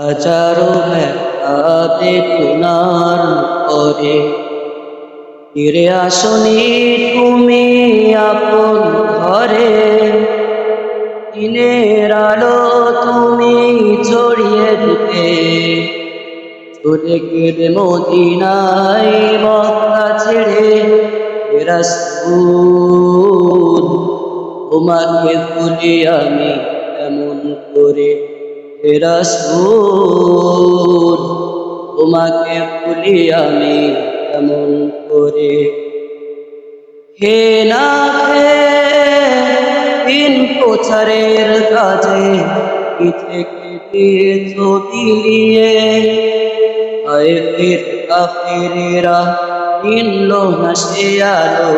হাজারো হাতে তুনার করে ফিরে আসনি তুমি আপন ঘরে। দিনের আলো তুমি ছড়িয়ে দিতে। চলে গেলে মদিনায় মক্কা ছেড়ে তোমাকে ভুলি আমি এমন করে রাসূল, তোমাকে ভুলি আমি এমন করে। হে না দিন প্রচারের কাজে পিঠে কেটে ছবি নিয়ে। আয় ফির কাফেরেরা কিনল না সে আলো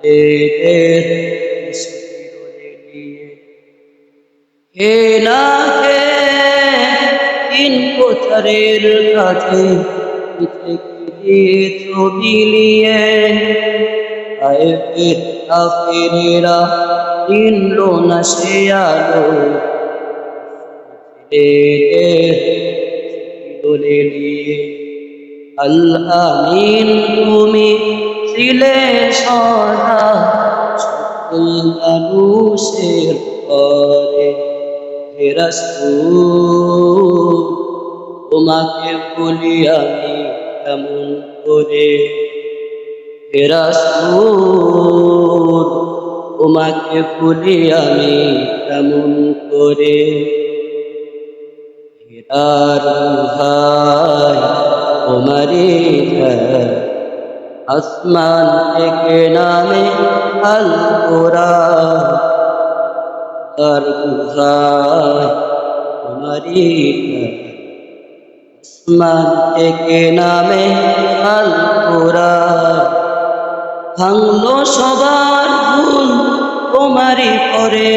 ছেলেদের হে না হে ছবি নিয়ে। আয় ফির কাফেরেরা কিনল না সে আলো। দোলে নিয়ে আল্লামিন তুমি ছিলে সদা, সকল মানুষের পরে তোমাকে বলি আমি কেমন করে। হে রাসূল, তোমাকে বলি আমি কেমন করে। হেরার গুহায় তোমারি ঘর, আসমান থেকে নামে আল কোরআন তার গুহায় তোমারি আসমান থেকে নামে আল কোরআন ভাঙলো সবার ভুল, তোমারই পরে।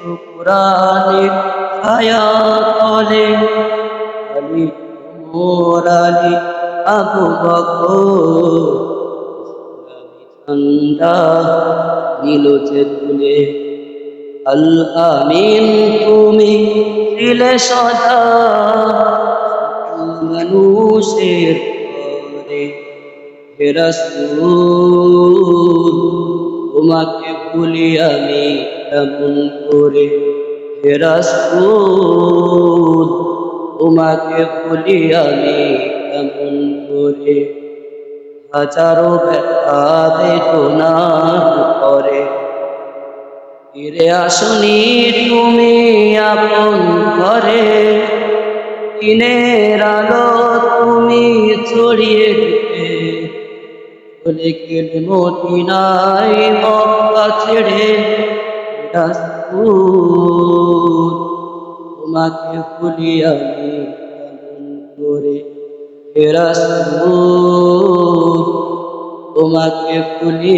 কোরআনের ছায়া তলে আলী মোর আবু বকর। ঝান্ডা নীল যে তুলে আল আমিন, তুমি ছিলে সদা। মানুষের পরে হে রাসূল, তোমাকে ভুলি আমি এমন করে। হে রাসূল, তোমাকে ভুলি আমি এমন করে। হাজারো ব্যথা বেদনার করে ফিরে আসনি তুমি আপন ঘরে। দিনের আলো তুমি ছড়িয়ে দিতে চলে গেলে মদিনায় মক্কা ছেড়ে তোমাকে ভুলি আমি করে হে তোমাকে ভুলি